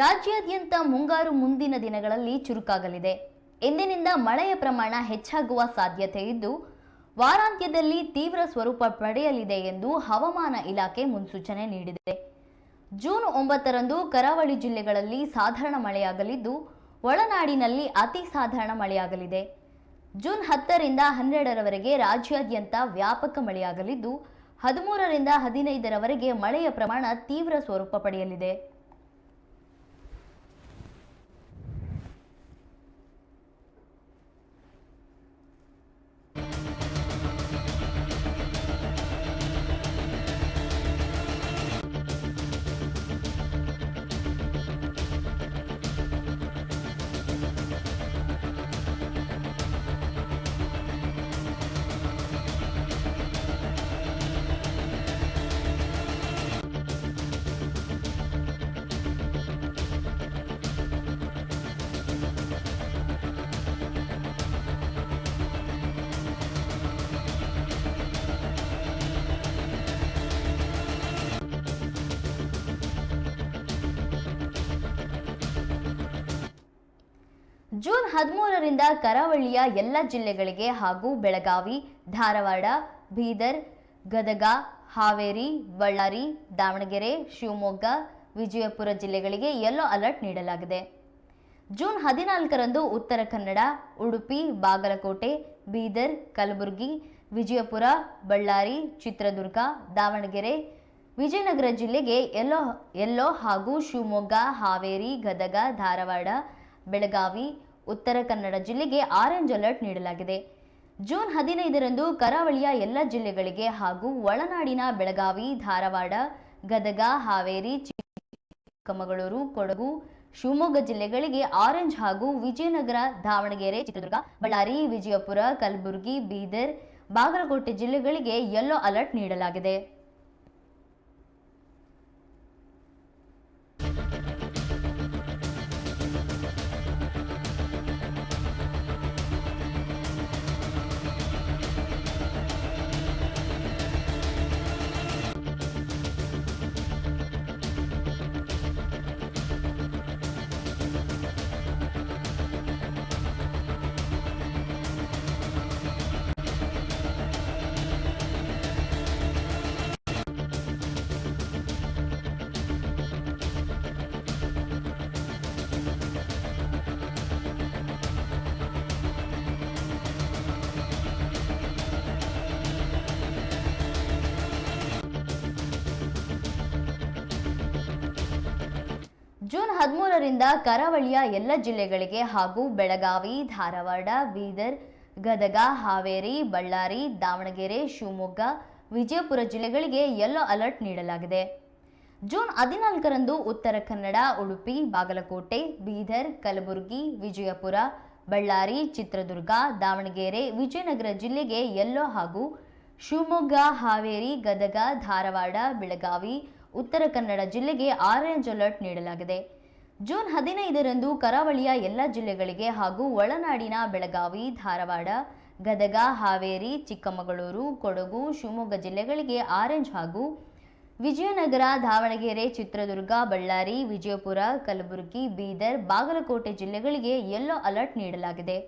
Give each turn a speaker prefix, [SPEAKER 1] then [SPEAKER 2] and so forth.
[SPEAKER 1] ರಾಜ್ಯಾದ್ಯಂತ ಮುಂಗಾರು ಮುಂದಿನ ದಿನಗಳಲ್ಲಿ ಚುರುಕಾಗಲಿದೆ. ಎಂದಿನಿಂದ ಮಳೆಯ ಪ್ರಮಾಣ ಹೆಚ್ಚಾಗುವ ಸಾಧ್ಯತೆ ಇದ್ದು, ವಾರಾಂತ್ಯದಲ್ಲಿ ತೀವ್ರ ಸ್ವರೂಪ ಪಡೆಯಲಿದೆ ಎಂದು ಹವಾಮಾನ ಇಲಾಖೆ ಮುನ್ಸೂಚನೆ ನೀಡಿದೆ. ಜೂನ್ ಒಂಬತ್ತರಂದು ಕರಾವಳಿ ಜಿಲ್ಲೆಗಳಲ್ಲಿ ಸಾಧಾರಣ ಮಳೆಯಾಗಲಿದ್ದು, ಒಳನಾಡಿನಲ್ಲಿ ಅತಿ ಸಾಧಾರಣ ಮಳೆಯಾಗಲಿದೆ. ಜೂನ್ ಹತ್ತರಿಂದ ಹನ್ನೆರಡರವರೆಗೆ ರಾಜ್ಯಾದ್ಯಂತ ವ್ಯಾಪಕ ಮಳೆಯಾಗಲಿದ್ದು, ಹದಿಮೂರರಿಂದ ಹದಿನೈದರವರೆಗೆ ಮಳೆಯ ಪ್ರಮಾಣ ತೀವ್ರ ಸ್ವರೂಪ ಪಡೆಯಲಿದೆ. ಜೂನ್ ಹದಿಮೂರರಿಂದ ಕರಾವಳಿಯ ಎಲ್ಲ ಜಿಲ್ಲೆಗಳಿಗೆ ಹಾಗೂ ಬೆಳಗಾವಿ, ಧಾರವಾಡ, ಬೀದರ್, ಗದಗ, ಹಾವೇರಿ, ಬಳ್ಳಾರಿ, ದಾವಣಗೆರೆ, ಶಿವಮೊಗ್ಗ, ವಿಜಯಪುರ ಜಿಲ್ಲೆಗಳಿಗೆ ಯೆಲ್ಲೋ ಅಲರ್ಟ್ ನೀಡಲಾಗಿದೆ. ಜೂನ್ ಹದಿನಾಲ್ಕರಂದು ಉತ್ತರ ಕನ್ನಡ, ಉಡುಪಿ, ಬಾಗಲಕೋಟೆ, ಬೀದರ್, ಕಲಬುರಗಿ, ವಿಜಯಪುರ, ಬಳ್ಳಾರಿ, ಚಿತ್ರದುರ್ಗ, ದಾವಣಗೆರೆ, ವಿಜಯನಗರ ಜಿಲ್ಲೆಗೆ ಎಲ್ಲೋ ಎಲ್ಲೋ ಹಾಗೂ ಶಿವಮೊಗ್ಗ, ಹಾವೇರಿ, ಗದಗ, ಧಾರವಾಡ, ಬೆಳಗಾವಿ ಉತ್ತರ ಕನ್ನಡ ಜಿಲ್ಲೆಗೆ ಆರೆಂಜ್ ಅಲರ್ಟ್ ನೀಡಲಾಗಿದೆ. ಜೂನ್ ಹದಿನೈದರಂದು ಕರಾವಳಿಯ ಎಲ್ಲ ಜಿಲ್ಲೆಗಳಿಗೆ ಹಾಗೂ ಒಳನಾಡಿನ ಬೆಳಗಾವಿ, ಧಾರವಾಡ, ಗದಗ, ಹಾವೇರಿ, ಚಿಕ್ಕಮಗಳೂರು, ಕೊಡಗು, ಶಿವಮೊಗ್ಗ ಜಿಲ್ಲೆಗಳಿಗೆ ಆರೆಂಜ್ ಹಾಗೂ ವಿಜಯನಗರ, ದಾವಣಗೆರೆ, ಚಿತ್ರದುರ್ಗ, ಬಳ್ಳಾರಿ, ವಿಜಯಪುರ, ಕಲಬುರಗಿ, ಬೀದರ್, ಬಾಗಲಕೋಟೆ ಜಿಲ್ಲೆಗಳಿಗೆ ಯೆಲ್ಲೋ ಅಲರ್ಟ್ ನೀಡಲಾಗಿದೆ. ಜೂನ್ ಹದಿಮೂರರಿಂದ ಕರಾವಳಿಯ ಎಲ್ಲ ಜಿಲ್ಲೆಗಳಿಗೆ ಹಾಗೂ ಬೆಳಗಾವಿ, ಧಾರವಾಡ, ಬೀದರ್, ಗದಗ, ಹಾವೇರಿ, ಬಳ್ಳಾರಿ, ದಾವಣಗೆರೆ, ಶಿವಮೊಗ್ಗ, ವಿಜಯಪುರ ಜಿಲ್ಲೆಗಳಿಗೆ ಯೆಲ್ಲೋ ಅಲರ್ಟ್ ನೀಡಲಾಗಿದೆ. ಜೂನ್ ಹದಿನಾಲ್ಕರಂದು ಉತ್ತರ ಕನ್ನಡ, ಉಡುಪಿ, ಬಾಗಲಕೋಟೆ, ಬೀದರ್, ಕಲಬುರಗಿ, ವಿಜಯಪುರ, ಬಳ್ಳಾರಿ, ಚಿತ್ರದುರ್ಗ, ದಾವಣಗೆರೆ, ವಿಜಯನಗರ ಜಿಲ್ಲೆಗೆ ಯೆಲ್ಲೋ ಹಾಗೂ ಶಿವಮೊಗ್ಗ, ಹಾವೇರಿ, ಗದಗ, ಧಾರವಾಡ, ಬೆಳಗಾವಿ ಉತ್ತರ ಕನ್ನಡ ಜಿಲ್ಲೆಗೆ ಆರೆಂಜ್ ಅಲರ್ಟ್ ನೀಡಲಾಗಿದೆ. ಜೂನ್ ಹದಿನೈದರಂದು ಕರಾವಳಿಯ ಎಲ್ಲ ಜಿಲ್ಲೆಗಳಿಗೆ ಹಾಗೂ ಒಳನಾಡಿನ ಬೆಳಗಾವಿ, ಧಾರವಾಡ, ಗದಗ, ಹಾವೇರಿ, ಚಿಕ್ಕಮಗಳೂರು, ಕೊಡಗು, ಶಿವಮೊಗ್ಗ ಜಿಲ್ಲೆಗಳಿಗೆ ಆರೆಂಜ್ ಹಾಗೂ ವಿಜಯನಗರ, ದಾವಣಗೆರೆ, ಚಿತ್ರದುರ್ಗ, ಬಳ್ಳಾರಿ, ವಿಜಯಪುರ, ಕಲಬುರಗಿ, ಬೀದರ್, ಬಾಗಲಕೋಟೆ ಜಿಲ್ಲೆಗಳಿಗೆ ಯೆಲ್ಲೋ ಅಲರ್ಟ್ ನೀಡಲಾಗಿದೆ.